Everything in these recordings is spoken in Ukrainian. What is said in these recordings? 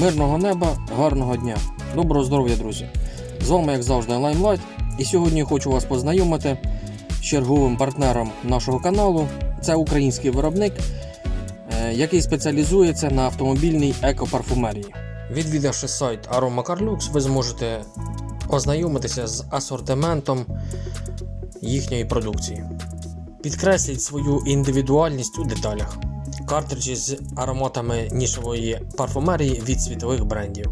Мирного неба, гарного дня, доброго здоров'я, друзі! З вами, як завжди, Limelight. І сьогодні хочу вас познайомити з черговим партнером нашого каналу. Це український виробник, е, який спеціалізується на автомобільній екопарфумерії. Відвідавши сайт Aroma Carlux, ви зможете ознайомитися з асортиментом їхньої продукції. Підкресліть свою індивідуальність у деталях. Картриджі з ароматами нішової парфумерії від світових брендів,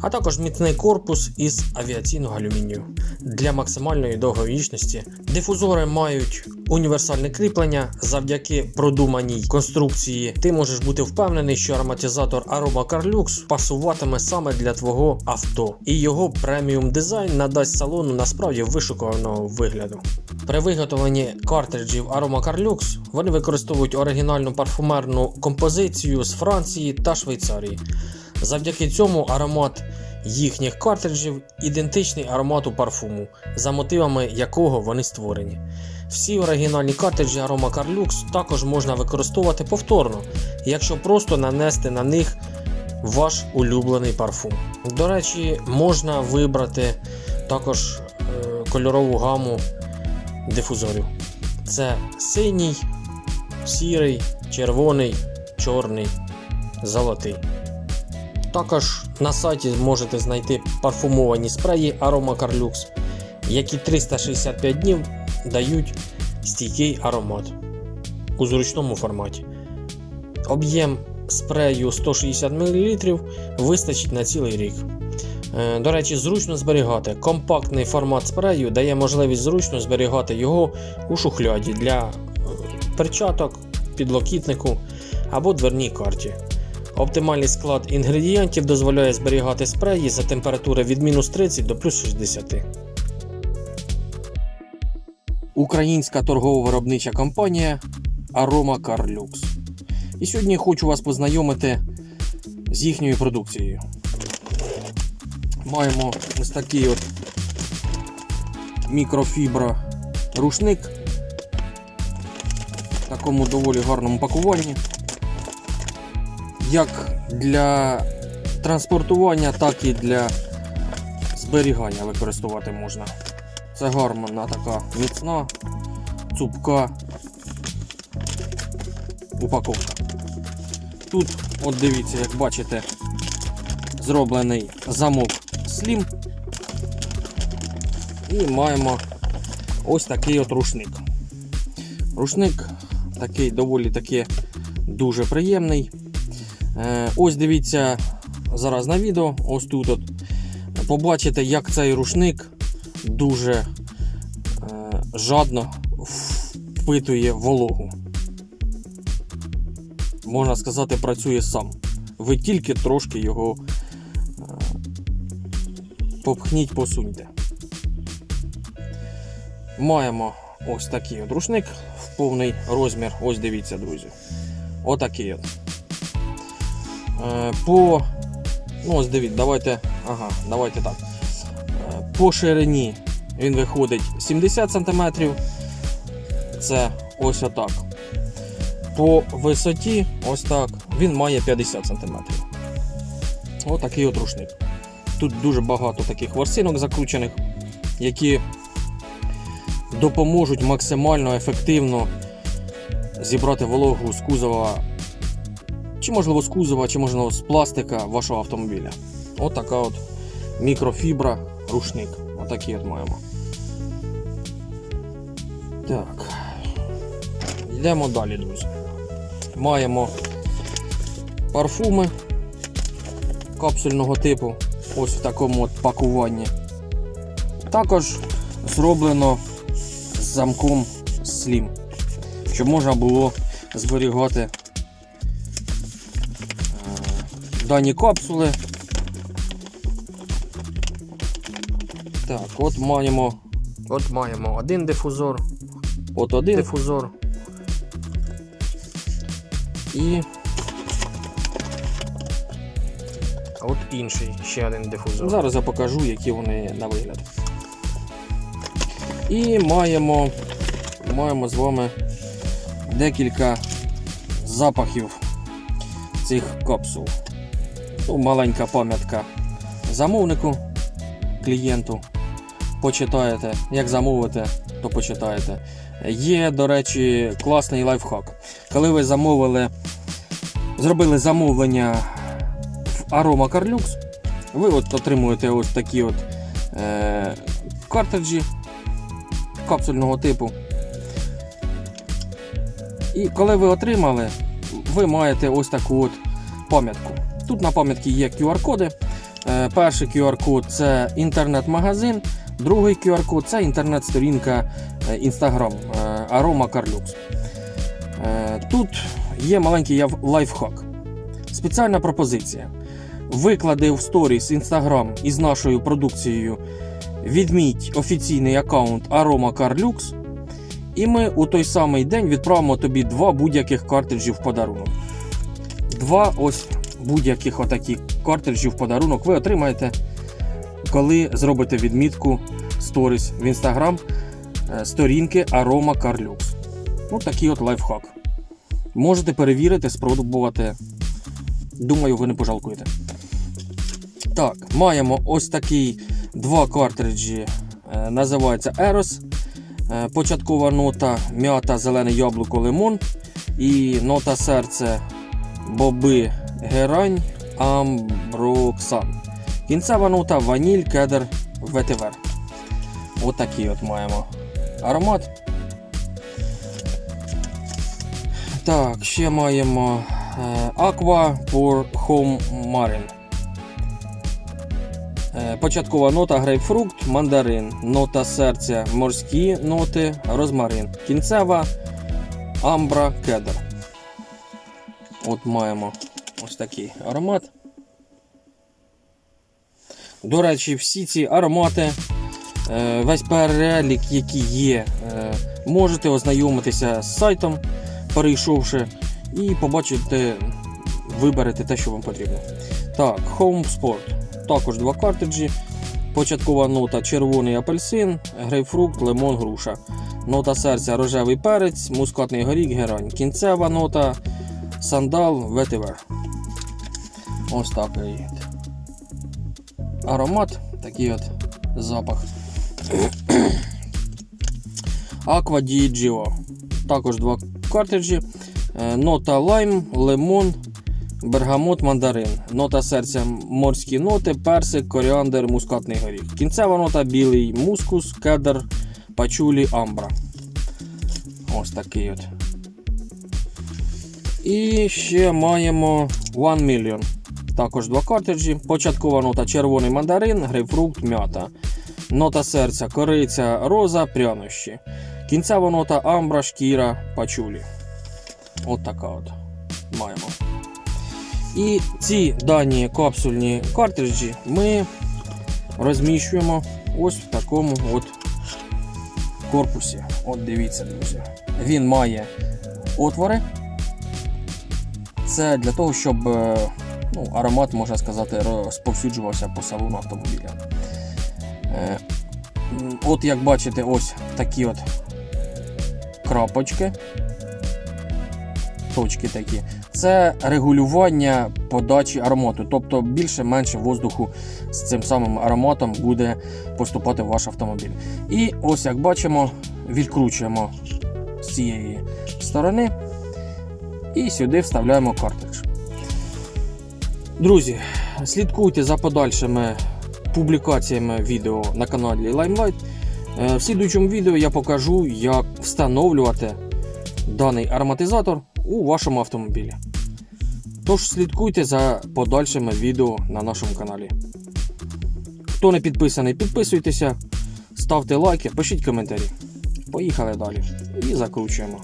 а також міцний корпус із авіаційного алюмінію для максимальної довговічності. Дифузори мають універсальне кріплення. Завдяки продуманій конструкції ти можеш бути впевнений, що ароматизатор Aroma Carlux пасуватиме саме для твого авто, і його преміум дизайн надасть салону насправді вишукуваного вигляду. При виготовленні картриджів Aroma Carlux вони використовують оригінальну парфумерну композицію з Франції та Швейцарії. Завдяки цьому аромат їхніх картриджів ідентичний аромату парфуму, за мотивами якого вони створені. Всі оригінальні картриджі Aroma Carlux також можна використовувати повторно, якщо просто нанести на них ваш улюблений парфум. До речі, можна вибрати також е, кольорову гаму дифузорів. Це синій, сірий, червоний, чорний, золотий. Також на сайті зможете знайти парфумовані спреї Aroma Carlux, які 365 днів дають стійкий аромат у зручному форматі. Об'єм спрею 160 мл вистачить на цілий рік. Е, До речі, зручно зберігати. Компактний формат спрею дає можливість зручно зберігати його у шухляді для е, перчаток, підлокітнику або дверній карті. Оптимальний склад інгредієнтів дозволяє зберігати спреї за температури від мінус 30 до плюс 60. Українська торгово-виробнича компанія Aroma Carlux. І сьогодні хочу вас познайомити з їхньою продукцією. Маємо ось такий от мікрофібра рушник в такому доволі гарному пакуванні. Як для транспортування, так і для зберігання використовувати можна. Це гарна така міцна, цупка упаковка. Тут, от дивіться, як бачите, зроблений замок Slim. І маємо ось такий от рушник. Рушник такий доволі таки дуже приємний. Е, Ось дивіться зараз на відео, ось тут от. Побачите, як цей рушник дуже е, жадно впитує вологу. Можна сказати, працює сам. Ви тільки трошки його е, попхніть, посуньте. Маємо ось такий от рушник в повний розмір. Ось дивіться, друзі. Отакий от. Е, По. Ну, ось дивіться, давайте. Ага, давайте так. Е, По ширині він виходить 70 см. Це ось отак. По висоті, ось так, він має 50 см. Отакий от рушник. Тут дуже багато таких ворсинок закручених, які допоможуть максимально ефективно зібрати вологу з кузова, чи можливо з кузова, чи можливо з пластика вашого автомобіля. От така от мікрофібра рушник. Отакий от маємо. Так. Йдемо далі, друзі. Маємо парфуми капсульного типу, ось в такому от пакуванні. Також зроблено з замком Slim, щоб можна було зберігати дані капсули. Так, от маємо. От маємо один дифузор, от один дифузор. І от інший ще один дифузор. Зараз я покажу, які вони на вигляд. І маємо, маємо з вами декілька запахів цих капсул. Маленька пам'ятка замовнику, клієнту. Почитаєте, як замовите, то почитаєте. Є, до речі, класний лайфхак. Коли ви замовили, зробили замовлення в Aroma Carlux, ви от отримуєте ось такі от е, картриджі капсульного типу. І коли ви отримали, ви маєте ось таку от пам'ятку. Тут на пам'ятці є QR-коди. Е, Перший QR-код це інтернет-магазин, другий QR-код це інтернет-сторінка е, Instagram е, Aroma Carlux. Тут є маленький лайфхак. Спеціальна пропозиція. Виклади в сторіс Instagram із нашою продукцією. Відміть офіційний аккаунт Aroma Carlux, і ми у той самий день відправимо тобі два будь-яких картриджі в подарунок. Два ось будь-яких отакі картриджі в подарунок ви отримаєте, коли зробите відмітку сторіс в Instagram е, сторінки Aroma Carlux. Ну, такий от лайфхак. Можете перевірити, спробувати. Думаю, ви не пожалкуєте. Так, маємо ось такий два картриджі. Е, Називається Eros. Е, Початкова нота м'ята, зелене яблуко, лимон. І нота серце боби, герань, амброксан. Кінцева нота ваніль, кедр, ветивер. Отакий от маємо аромат. Так, ще маємо е, Aqua for Home Marine. Е, Початкова нота грейпфрукт, мандарин, нота серця, морські ноти, розмарин. Кінцева амбра кедр. От маємо ось такий аромат. До речі, всі ці аромати, е, весь перелік, який є, е, можете ознайомитися з сайтом, перейшовши, і побачите, виберете те, що вам потрібно. Так, Home Sport. Також два картриджі. Початкова нота червоний апельсин, грейпфрукт, лимон, груша. Нота серця рожевий перець, мускатний горіх, герань. Кінцева нота сандал, ветивер. Ось такий от аромат, такий от запах. Aqua di Також два картриджі. Е, Нота лайм, лимон, бергамот, мандарин. Нота серця морські ноти, персик, коріандр, мускатний горіх. Кінцева нота білий мускус, кедр, пачулі, амбра. Ось такий от. І ще маємо One Million. Також два картриджі. Початкова нота червоний мандарин, грейпфрукт, м'ята. Нота серця, кориця, роза, прянощі. Кінцева нота амбра, шкіра, пачулі. От така от маємо. І ці дані капсульні картриджі ми розміщуємо ось в такому от корпусі. От дивіться, друзі. Він має отвори. Це для того, щоб е, ну, аромат, можна сказати, розповсюджувався по салону автомобіля. Е, От як бачите, ось такі от крапочки. Точки такі. Це регулювання подачі аромату. Тобто більше-менше воздуху з цим самим ароматом буде поступати в ваш автомобіль. І ось як бачимо, відкручуємо з цієї сторони і сюди вставляємо картридж. Друзі, слідкуйте за подальшими публікаціями відео на каналі Limelight. Е, В слідуючому відео я покажу, як встановлювати даний ароматизатор у вашому автомобілі. Тож слідкуйте за подальшими відео на нашому каналі. Хто не підписаний, підписуйтеся, ставте лайки, пишіть коментарі. Поїхали далі. І закручуємо.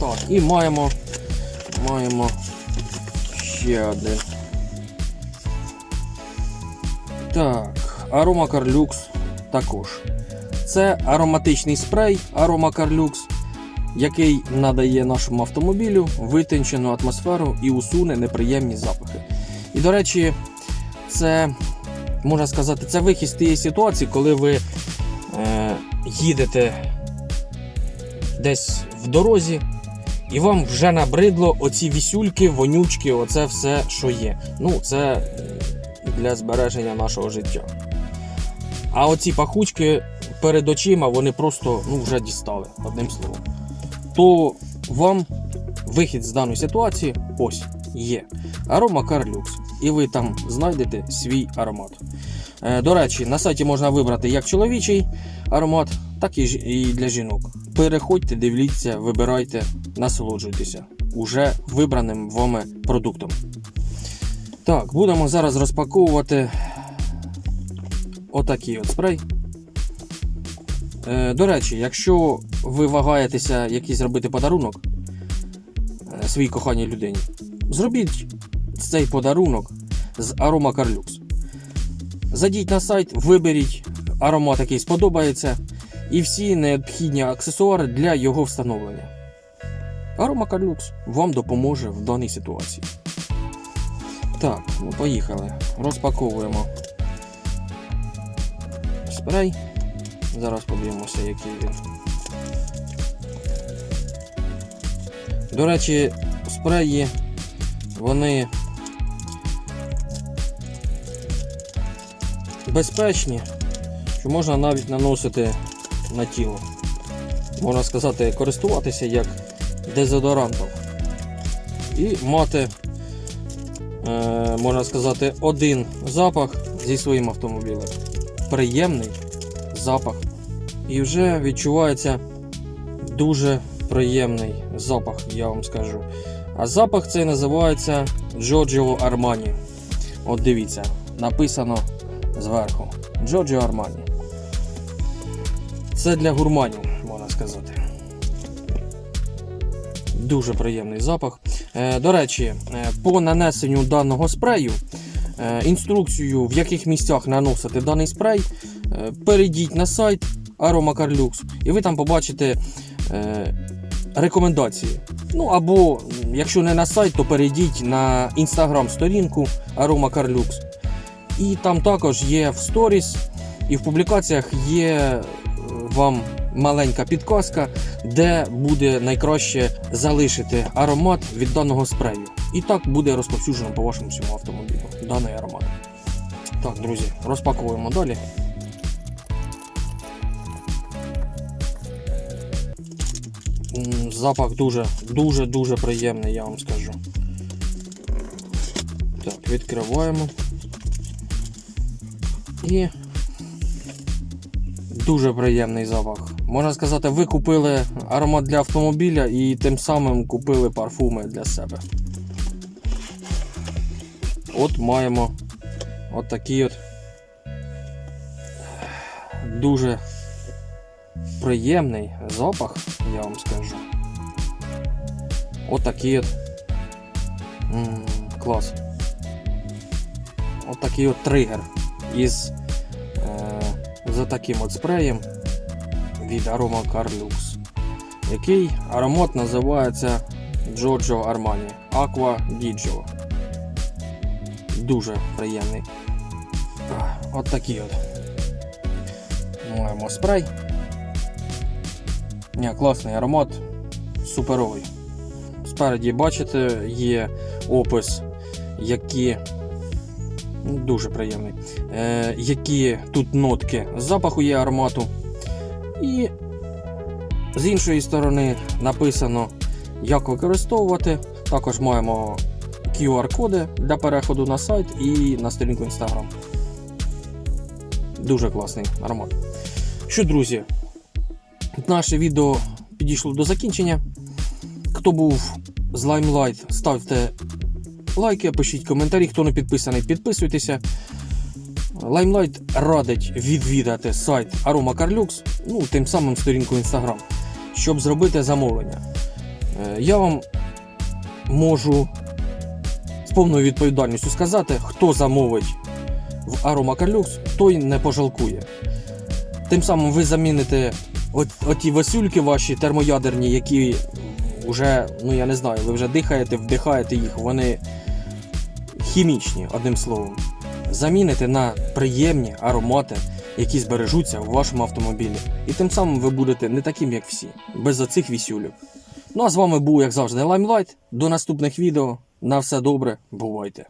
Так, і маємо, маємо ще один. Так, Aroma Carlux також. Це ароматичний спрей Aroma Carlux, який надає нашому автомобілю витончену атмосферу і усуне неприємні запахи. І, до речі, це можна сказати, це вихід з тієї ситуації, коли ви е, їдете десь в дорозі і вам вже набридло оці вісюльки, вонючки, оце все, що є. Ну, це для збереження нашого життя. А оці пахучки перед очима вони просто ну, вже дістали, одним словом. То вам вихід з даної ситуації ось є. Арома Карлюкс. І ви там знайдете свій аромат. Е, До речі, на сайті можна вибрати як чоловічий аромат, так і для жінок. Переходьте, дивіться, вибирайте, насолоджуйтеся уже вибраним вами продуктом. Так, будемо зараз розпаковувати отакий от спрей. Е, До речі, якщо ви вагаєтеся якийсь робити подарунок е, своїй коханій людині, зробіть цей подарунок з Aroma Carlux. Зайдіть на сайт, виберіть аромат, який сподобається, і всі необхідні аксесуари для його встановлення. Aroma Carlux вам допоможе в даній ситуації. Так, ну поїхали. Розпаковуємо спрей. Зараз подивимося, який він. До речі, спреї вони безпечні, що можна навіть наносити на тіло. Можна сказати, користуватися як дезодорантом. І мати, е, можна сказати, один запах зі своїм автомобілем. Приємний запах. І вже відчувається дуже приємний запах, я вам скажу. А запах цей називається Giorgio Armani. От дивіться, написано зверху. Giorgio Armani. Це для гурманів, можна сказати. Дуже приємний запах. Е, До речі, е, по нанесенню даного спрею, е, інструкцію, в яких місцях наносити даний спрей, перейдіть на сайт Aroma Carlux і ви там побачите рекомендації. Ну або, якщо не на сайт, то перейдіть на інстаграм-сторінку Aroma Carlux. І там також є в сторіс і в публікаціях є вам маленька підказка, де буде найкраще залишити аромат від даного спрею. І так буде розповсюджено по вашому всьому автомобілю даний аромат. Так, друзі, розпаковуємо далі. Запах дуже, дуже, дуже приємний, я вам скажу. Так, відкриваємо. І дуже приємний запах. Можна сказати, ви купили аромат для автомобіля і тим самим купили парфуми для себе. От маємо от такий от дуже приємний запах, я вам скажу. От такий от м, клас. От такий от тригер із за таким от спреєм від Aroma Carlux, який аромат називається Giorgio Armani Aqua Digio. Дуже приємний. От такий от. Маємо спрей. Ні, класний аромат, суперовий. Спереді, бачите, є опис, які дуже приємний. Е, які тут нотки запаху є аромату. І з іншої сторони написано, як використовувати. Також маємо QR-коди для переходу на сайт і на сторінку Instagram. Дуже класний аромат. Що, друзі, наше відео підійшло до закінчення. Хто був з Limelight, ставте лайки, пишіть коментарі. Хто не підписаний, підписуйтеся. Limelight радить відвідати сайт Aroma Carlux, ну, тим самим сторінку Instagram, щоб зробити замовлення. Е, Я вам можу з повною відповідальністю сказати, хто замовить в Aroma Carlux, той не пожалкує. Тим самим ви заміните от, оті васюльки ваші термоядерні, які вже, ну я не знаю, ви вже дихаєте, вдихаєте їх, вони хімічні, одним словом. Заміните на приємні аромати, які збережуться у вашому автомобілі. І тим самим ви будете не таким, як всі, без оцих вісюльок. Ну а з вами був, як завжди, Limelight. До наступних відео. На все добре, бувайте!